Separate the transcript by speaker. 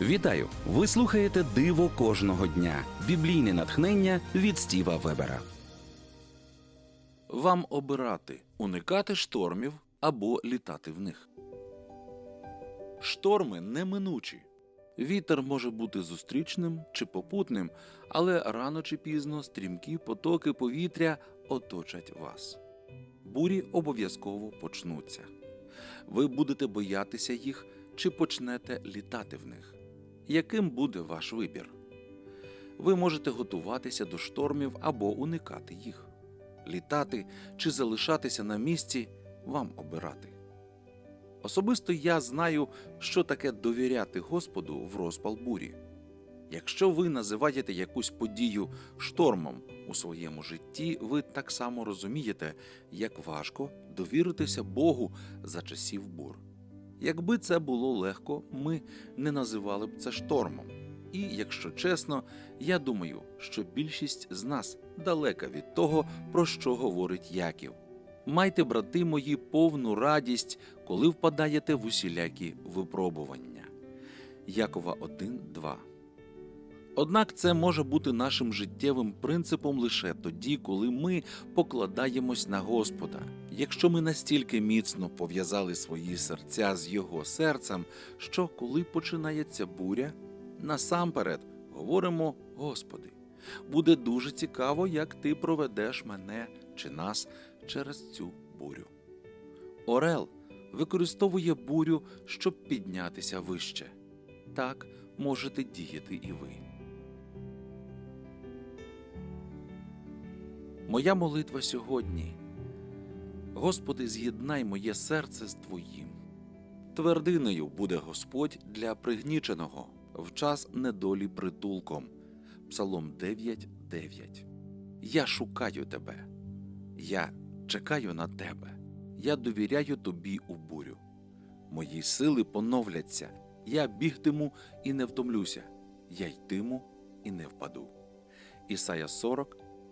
Speaker 1: Вітаю! Ви слухаєте Диво кожного дня. Біблійне натхнення від Стіва Вебера.
Speaker 2: Вам обирати уникати штормів або літати в них. Шторми неминучі. Вітер може бути зустрічним чи попутним, але рано чи пізно стрімкі потоки повітря оточать вас. Бурі обов'язково почнуться. Ви будете боятися їх чи почнете літати в них. Яким буде ваш вибір? Ви можете готуватися до штормів або уникати їх літати чи залишатися на місці вам обирати. Особисто я знаю, що таке довіряти Господу в розпал бурі. Якщо ви називаєте якусь подію штормом у своєму житті, ви так само розумієте, як важко довіритися Богу за часів бур. Якби це було легко, ми не називали б це штормом. І, якщо чесно, я думаю, що більшість з нас далека від того, про що говорить Яків. Майте, брати мої, повну радість, коли впадаєте в усілякі випробування. Якова 1.2 Однак це може бути нашим життєвим принципом лише тоді, коли ми покладаємось на Господа. Якщо ми настільки міцно пов'язали свої серця з Його серцем, що коли починається буря, насамперед говоримо Господи, буде дуже цікаво, як ти проведеш мене чи нас через цю бурю. Орел використовує бурю, щоб піднятися вище. Так можете діяти і ви. Моя молитва сьогодні. Господи, з'єднай моє серце з Твоїм. Твердиною буде Господь для пригніченого в час недолі притулком. Псалом 9.9. Я шукаю тебе. Я чекаю на тебе. Я довіряю тобі у бурю. Мої сили поновляться. Я бігтиму і не втомлюся. Я йтиму і не впаду. Ісая 40,